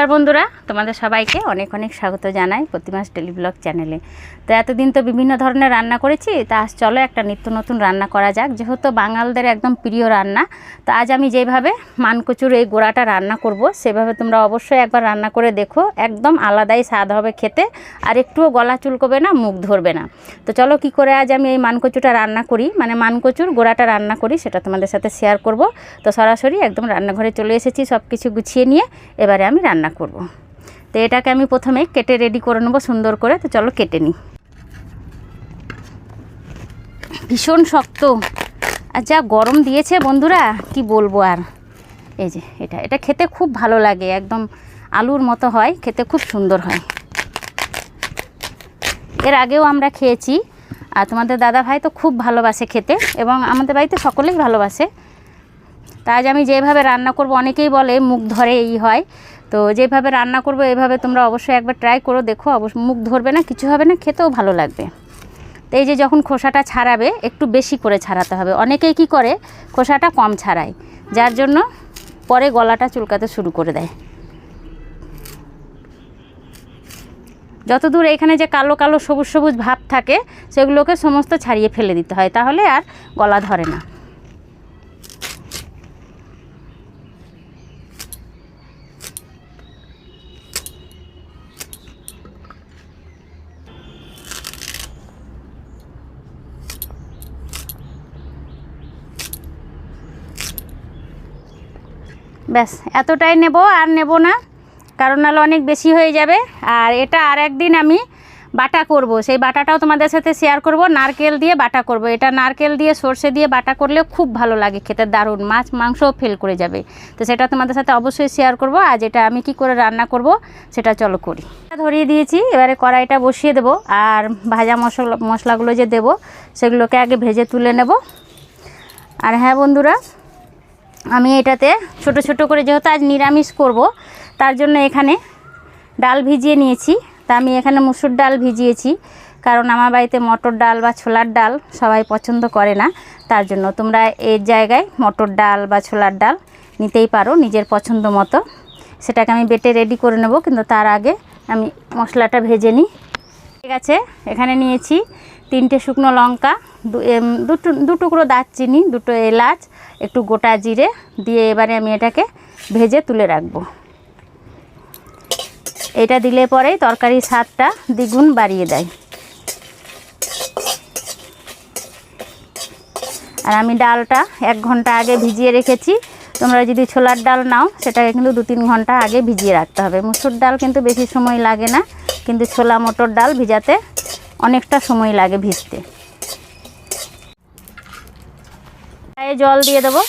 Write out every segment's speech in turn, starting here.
নমস্কার বন্ধুরা। তোমাদের সবাইকে অনেক অনেক স্বাগত জানাই প্রতিমাস টেলিব্লগ চ্যানেলে। তো এতদিন তো বিভিন্ন ধরনের রান্না করেছি, তা আজ চলো একটা নিত্য নতুন রান্না করা যাক। যেহেতু বাঙালদের একদম প্রিয় রান্না, তো আজ আমি যেভাবে মানকচুর এই গোড়াটা রান্না করব, সেভাবে তোমরা অবশ্যই একবার রান্না করে দেখো। একদম আলাদাই স্বাদ হবে খেতে, আর একটুও গলা চুলকবে না, মুখ ধরবে না। তো চলো কি করে আজ আমি এই মানকচুটা রান্না করি? মানে মানকচুর গোড়াটা রান্না করি, সেটা তোমাদের সাথে শেয়ার করব। তো সরাসরি একদম রান্নাঘরে চলে এসেছি সব কিছু গুছিয়ে নিয়ে এবারে আমি রান্না করব। তো এটাকে আমি প্রথমে কেটে রেডি করে নেব সুন্দর করে। তো চলো কেটে নিই। ভীষণ শক্ত। আর যা গরম দিয়েছে বন্ধুরা, কি বলব আর। এই যে এটা এটা খেতে খুব ভালো লাগে, একদম আলুর মতো হয়, খেতে খুব সুন্দর হয়। এর আগেও আমরা খেয়েছি। আর তোমাদের দাদা ভাই তো খুব ভালোবাসে খেতে এবং আমাদের বাড়িতে সকলেই ভালোবাসে। তা আজ আমি যেভাবে রান্না করব, অনেকেই বলে মুখ ধরে এই হয়। তো যেভাবে রান্না করব, এভাবে তোমরা অবশ্যই একবার ট্রাই করো, দেখো, অবশ্য মুখ ধরবে না, কিছু হবে না, খেতেও ভালো লাগবে। তো এই যে যখন খোসাটা ছাড়াবে, একটু বেশি করে ছাড়াতে হবে। অনেকেই কি করে, খোসাটা কম ছাড়ায়, যার জন্য পরে গলাটা চুলকাতে শুরু করে দেয়। যতদূর এখানে যে কালো কালো সবুজ সবুজ ভাব থাকে, সেগুলোকে সমস্ত ছাড়িয়ে ফেলে দিতে হয়, তাহলে আর গলা ধরে না। ব্যাস, এতটাই নেব আর নেব না, কারণ নাহলে অনেক বেশি হয়ে যাবে। আর এটা আর একদিন আমি বাটা করব, সেই বাটাটাও তোমাদের সাথে শেয়ার করব, নারকেল দিয়ে বাটা করব। এটা নারকেল দিয়ে, সর্ষে দিয়ে বাটা করলে খুব ভালো লাগে খেতে, দারুণ। মাছ মাংসও ফেল করে যাবে। তো সেটা তোমাদের সাথে অবশ্যই শেয়ার করব আজ এটা আমি কি করে রান্না করব, সেটা চলো করি। ধরিয়ে দিয়েছি, এবারে কড়াইটা বসিয়ে দেব, আর ভাজা মশলা, মশলাগুলো যে দেব, সেগুলোকে আগে ভেজে তুলে নেব। আর হ্যাঁ বন্ধুরা আমি এটাতে ছোট ছোট করে যেহেতু আজ নিরামিষ করব, তার জন্য এখানে ডাল ভিজিয়ে নিয়েছি। তা আমি এখানে মুসুর ডাল ভিজিয়েছি, কারণ আমার বাড়িতে মটর ডাল বা ছোলার ডাল সবাই পছন্দ করে না। তার জন্য তোমরা এর জায়গায় মটর ডাল বা ছোলার ডাল নিতেই পারো নিজের পছন্দ মতো। সেটাকে আমি বেটে রেডি করে নেব, কিন্তু তার আগে আমি মশলাটা ভেজে নিই। ঠিক আছে, এখানে নিয়েছি তিনটে শুকনো লঙ্কা, দু- দুটো দু টুকরো দারচিনি, দুটো এলাচ একটু গোটা জিরে দিয়ে এবারে আমি এটাকে ভেজে তুলে রাখব। এটা দিলে পরেই তরকারির স্বাদটা দ্বিগুণ বাড়িয়ে দেয়। আর আমি ডালটা এক ঘণ্টা আগে ভিজিয়ে রেখেছি। তোমরা যদি ছোলার ডাল নাও, সেটাকে কিন্তু দু তিন ঘণ্টা আগে ভিজিয়ে রাখতে হবে। মুসুর ডাল কিন্তু বেশি সময় লাগে না, কিন্তু ছোলা মটর ডাল ভিজাতে অনেকটা সময় লাগে ভিজতে। গায়ে জল দিয়ে দেবো।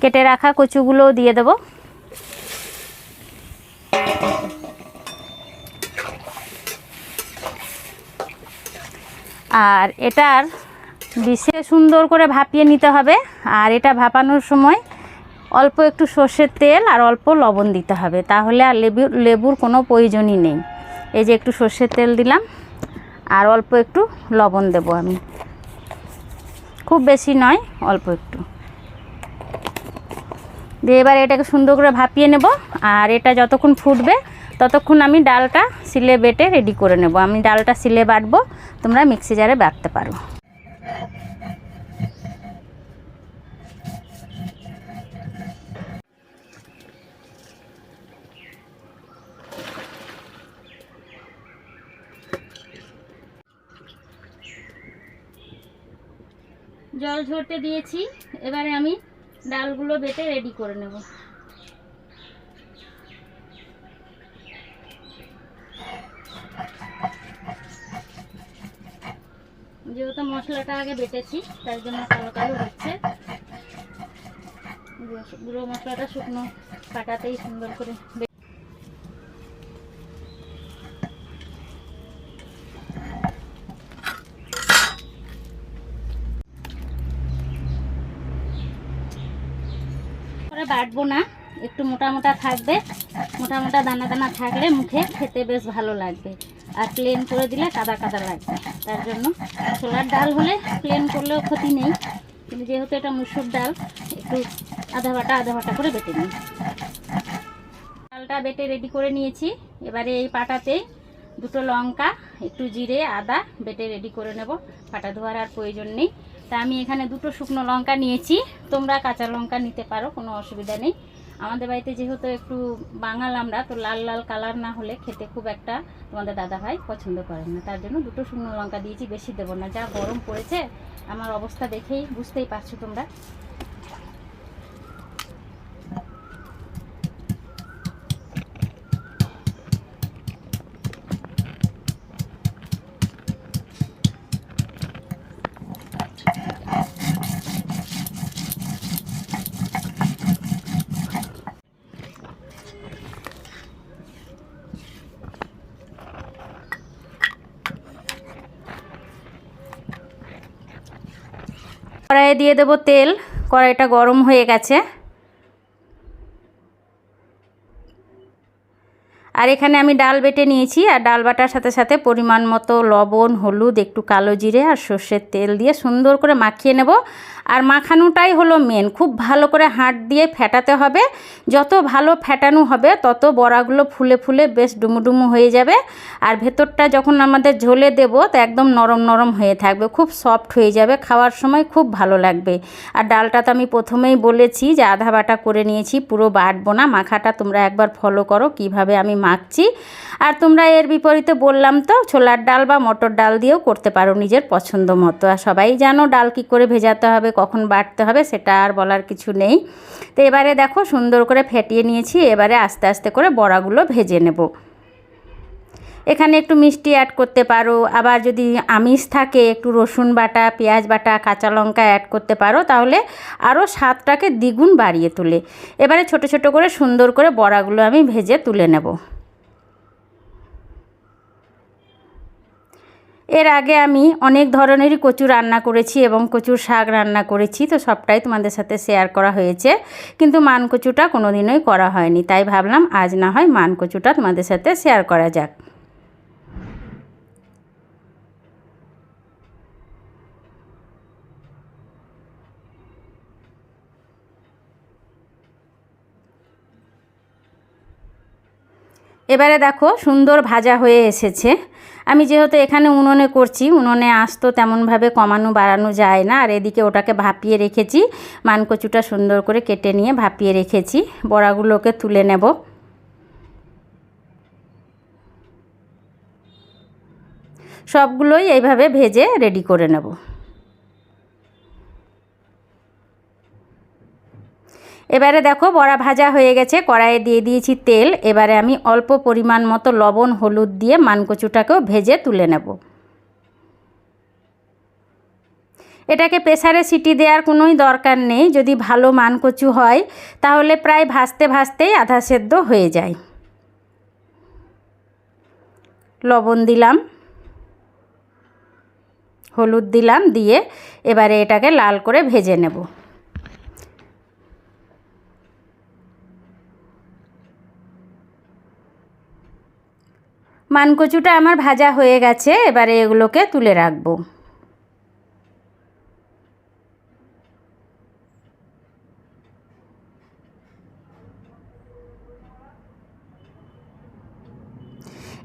কেটে রাখা কচুগুলোও দিয়ে দেবো। আর এটার বিশে সুন্দর করে ভাপিয়ে নিতে হবে। আর এটা ভাপানোর সময় অল্প একটু সর্ষের তেল আর অল্প লবণ দিতে হবে। তাহলে আর লেবু লেবুর কোনো প্রয়োজনই নেই। এই যে একটু সর্ষের তেল দিলাম, আর অল্প একটু লবণ দেব আমি। খুব বেশি নয়, অল্প একটু। দিয়ে এবার এটাকে সুন্দর করে ভাপিয়ে নেব, আর এটা যতক্ষণ ফুটবে ততক্ষণ আমি ডালটা সিলে বেটে রেডি করে নেব। আমি ডালটা সিলে বাটবো, তোমরা মিক্সি জারে বাটতে পারো। জল ঝরতে দিয়েছি, এবারে আমি ডালগুলো বেটে রেডি করে নেব। যেহেতু মশলাটা আগে বেটেছি, তার জন্য কালো কালো হচ্ছে। গুঁড়ো- মশলাটা শুকনো কাটাতেই সুন্দর করে বে- করে বাটবো না। একটু মোটা মোটা থাকবে। মোটা মোটা দানা দানা থাকলে মুখে খেতে বেশ ভালো লাগবে। আর প্লেন করে দিলে কাদা কাদা লাগবে। তার জন্য ছোলার ডাল হলে প্লেন করলেও ক্ষতি নেই। কিন্তু যেহেতু এটা মুসুর ডাল, একটু আধা বাটা আধা বাটা করে বেটে নিই ডালটা বেটে রেডি করে নিয়েছি। এবারে এই পাটাতেই দুটো লঙ্কা, একটু জিরে, আদা বেটে রেডি করে নেব। পাটা ধোয়ার আর প্রয়োজন নেই। তা আমি এখানে দুটো শুকনো লঙ্কা নিয়েছি। তোমরা কাঁচা লঙ্কা নিতে পারো, কোনো অসুবিধা নেই। আমাদের বাড়িতে যেহেতু একটু বাঙাল আমরা, তো লাল লাল কালার না হলে খেতে খুব একটা তোমাদের দাদা ভাই পছন্দ করেন না। তার জন্য দুটো শুকনো লঙ্কা দিয়েছি, বেশি দেবো না। যা গরম পড়েছে, আমার অবস্থা দেখেই বুঝতেই পারছ তোমরা। কড়াইয়ে দিয়ে দেবো তেল। কড়াইটা গরম হয়ে গেছে। আর এখানে আমি ডাল বেটে নিয়েছি। আর ডাল বাটার সাথে সাথে পরিমাণ মতো লবণ, হলুদ, একটু কালো জিরে আর সর্ষের তেল দিয়ে সুন্দর করে মাখিয়ে নেব। আর মাখানোটাই হলো মেন খুব ভালো করে হাঁট দিয়ে ফেটাতে হবে। যত ভালো ফেটানো হবে, তত বড়াগুলো ফুলে ফুলে বেশ ডুমুডুমু হয়ে যাবে। আর ভেতরটা যখন আমাদের ঝোলে দেবো, তো একদম নরম নরম হয়ে থাকবে। খুব সফট হয়ে যাবে। খাওয়ার সময় খুব ভালো লাগবে। আর ডালটা তো আমি প্রথমেই বলেছি যে আধা বাটা করে নিয়েছি, পুরো বাটবো না। মাখাটা তোমরা একবার ফলো করো কীভাবে আমি মাখছি। আর তোমরা এর বিপরীতে বললাম তো, ছোলার ডাল বা মটর ডাল দিয়েও করতে পারো নিজের পছন্দ মতো। আর সবাই জানো ডাল কী করে ভেজাতে হবে কখন বাটতে হবে সেটা আর বলার কিছু নেই। তো এবারে দেখো সুন্দর করে ফেটিয়ে নিয়েছি, এবারে আস্তে আস্তে করে বড়াগুলো ভেজে নেব। এখানে একটু মিষ্টি অ্যাড করতে পারো, আবার যদি আমিষ থাকে একটু রসুন বাটা, পেঁয়াজ বাটা, কাঁচা লঙ্কা অ্যাড করতে পারো, তাহলে আরও স্বাদটাকে দ্বিগুণ বাড়িয়ে তোলে। এবারে ছোট ছোট করে সুন্দর করে বড়াগুলো আমি ভেজে তুলে নেব। এর আগে আমি অনেক ধরনেরই কচু রান্না করেছি এবং কচুর শাক রান্না করেছি, তো সবটাই তোমাদের সাথে শেয়ার করা হয়েছে। কিন্তু মান কচুটা কোনো দিনই করা হয়নি, তাই ভাবলাম আজ না হয় মান কচুটা তোমাদের সাথে শেয়ার করা যাক। এবারে দেখো সুন্দর ভাজা হয়ে এসেছে। আমি যেহেতু এখানে উনুনে করছি, উনুনে আসতো তেমনভাবে কমানো বাড়ানো যায় না। আর এদিকে ওটাকে ভাপিয়ে রেখেছি, মানকচুটা সুন্দর করে কেটে নিয়ে ভাপিয়ে রেখেছি। বড়াগুলোকে তুলে নেব। সবগুলোই এইভাবে ভেজে রেডি করে নেব। এবারে দেখো বড়া ভাজা হয়ে গেছে, কড়াইয়ে দিয়ে দিয়েছি তেল। এবারে আমি অল্প পরিমাণ মতো লবণ, হলুদ দিয়ে মানকচুটাকেও ভেজে তুলে নেব। এটাকে প্রেসারে সিটি দেওয়ার কোনোই দরকার নেই। যদি ভালো মানকচু হয়, তাহলে প্রায় ভাজতে ভাজতেই আধা সেদ্ধ হয়ে যায়। লবণ দিলাম, হলুদ দিলাম, দিয়ে এবারে এটাকে লাল করে ভেজে নেব। মানকচুটা আমার ভাজা হয়ে গেছে, এবারে এগুলোকে তুলে রাখব।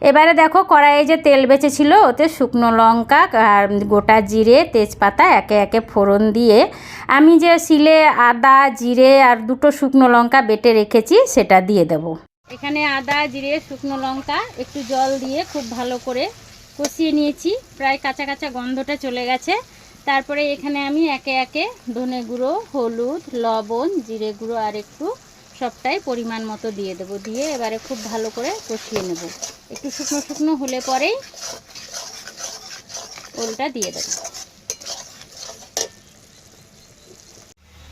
এবারে দেখো কড়াইয়ে যে তেল বেঁচেছিল, ওতে শুকনো লঙ্কা আর গোটা জিরে, তেজপাতা একে একে ফোড়ন দিয়ে আমি যে শিলে আদা, জিরে আর দুটো শুকনো লঙ্কা বেটে রেখেছি, সেটা দিয়ে দেবো। এখানে আদা, জিরে, শুকনো লঙ্কা একটু জল দিয়ে খুব ভালো করে কষিয়ে নিয়েছি। প্রায় কাঁচা কাঁচা গন্ধটা চলে গেছে। তারপরে এখানে আমি একে একে ধনে গুঁড়ো, হলুদ, লবণ, জিরে গুঁড়ো আর একটু সবটাই পরিমাণ মতো দিয়ে দেবো। দিয়ে এবারে খুব ভালো করে কষিয়ে নেব। একটু শুকনো শুকনো হলে পরেই ওলটা দিয়ে দেবো।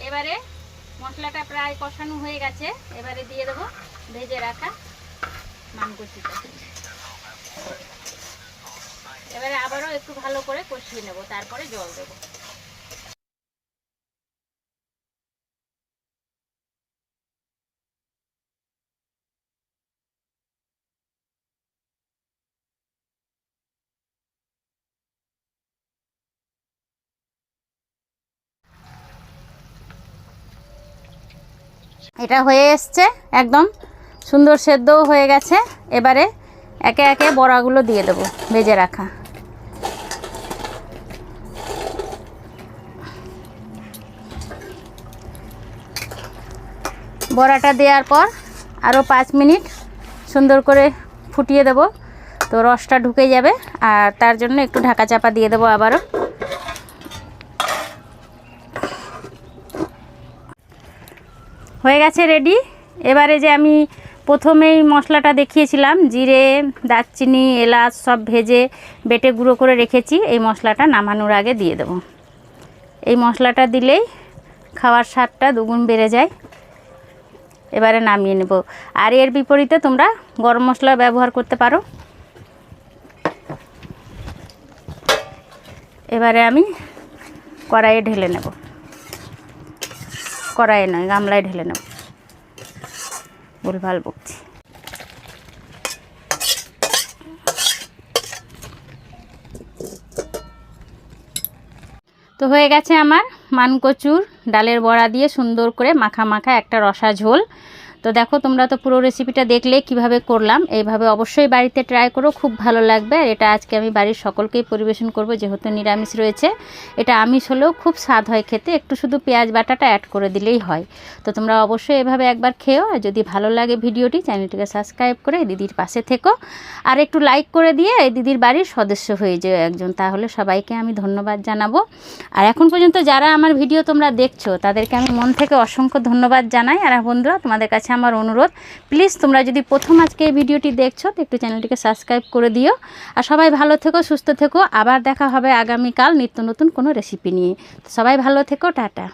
এবারে মশলাটা প্রায় কষানো হয়ে গেছে। এবারে দিয়ে দেবো ভেজে রাখা মানকুচিটা এবারে আবারও একটু ভালো করে কষিয়ে নেব, তারপরে জল দেব। এটা হয়ে এসছে একদম সুন্দর সেদ্ধও হয়ে গেছে। এবারে একে একে বড়াগুলো দিয়ে দেবো ভেজে রাখা। বড়াটা দেওয়ার পর আরও পাঁচ মিনিট সুন্দর করে ফুটিয়ে দেব। তো রসটা ঢুকে যাবে, আর তার জন্য একটু ঢাকা চাপা দিয়ে দেবো আবারও। হয়ে গেছে রেডি এবারে যে আমি প্রথমেই মশলাটা দেখিয়েছিলাম, জিরে, দারচিনি, এলাচ সব ভেজে বেটে গুঁড়ো করে রেখেছি, এই মশলাটা নামানোর আগে দিয়ে দেবো। এই মশলাটা দিলেই খাওয়ার স্বাদটা দুগুণ বেড়ে যায়। এবারে নামিয়ে নেব। আর এর বিপরীতে তোমরা গরম মশলা ব্যবহার করতে পারো। এবারে আমি কড়াইয়ে ঢেলে নেব। কড়াইয়ে নয়, গামলায় ঢেলে নেব। ভুলভাল বকছি। তো হয়ে গেছে আমার মানকচুর ডালের বড়া দিয়ে সুন্দর করে মাখা মাখা একটা রসা ঝোল। তো দেখো, তোমরা তো পুরো রেসিপিটা দেখলে কীভাবে করলাম। এইভাবে অবশ্যই বাড়িতে ট্রাই করো, খুব ভালো লাগবে। আর এটা আজকে আমি বাড়ির সকলকেই পরিবেশন করব, যেহেতু নিরামিষ রয়েছে। এটা আমিষ হলেও খুব স্বাদ হয় খেতে, একটু শুধু পেঁয়াজ বাটাটা অ্যাড করে দিলেই হয়। তো তোমরা অবশ্যই এভাবে একবার খেও আর যদি ভালো লাগে ভিডিওটি, চ্যানেলটিকে সাবস্ক্রাইব করে দিদির পাশে থেকো। আর একটু লাইক করে দিয়ে এই দিদির বাড়ির সদস্য হয়ে যেও একজন, তাহলে সবাইকে আমি ধন্যবাদ জানাব। আর এখন পর্যন্ত যারা আমার ভিডিও তোমরা দেখছ, তাদেরকে আমি মন থেকে অসংখ্য ধন্যবাদ জানাই। আর বন্ধুরা, তোমাদের কাছে আমার অনুরোধ। প্লিজ তোমরা যদি প্রথম আজকে এই ভিডিওটি দেখছ, তো একটু চ্যানেলটিকে সাবস্ক্রাইব করে দিও। আর সবাই ভালো থেকো, সুস্থ থেকো। আবার দেখা হবে আগামীকাল নিত্য নতুন কোনো রেসিপি নিয়ে। সবাই ভালো থেকো, টাটা।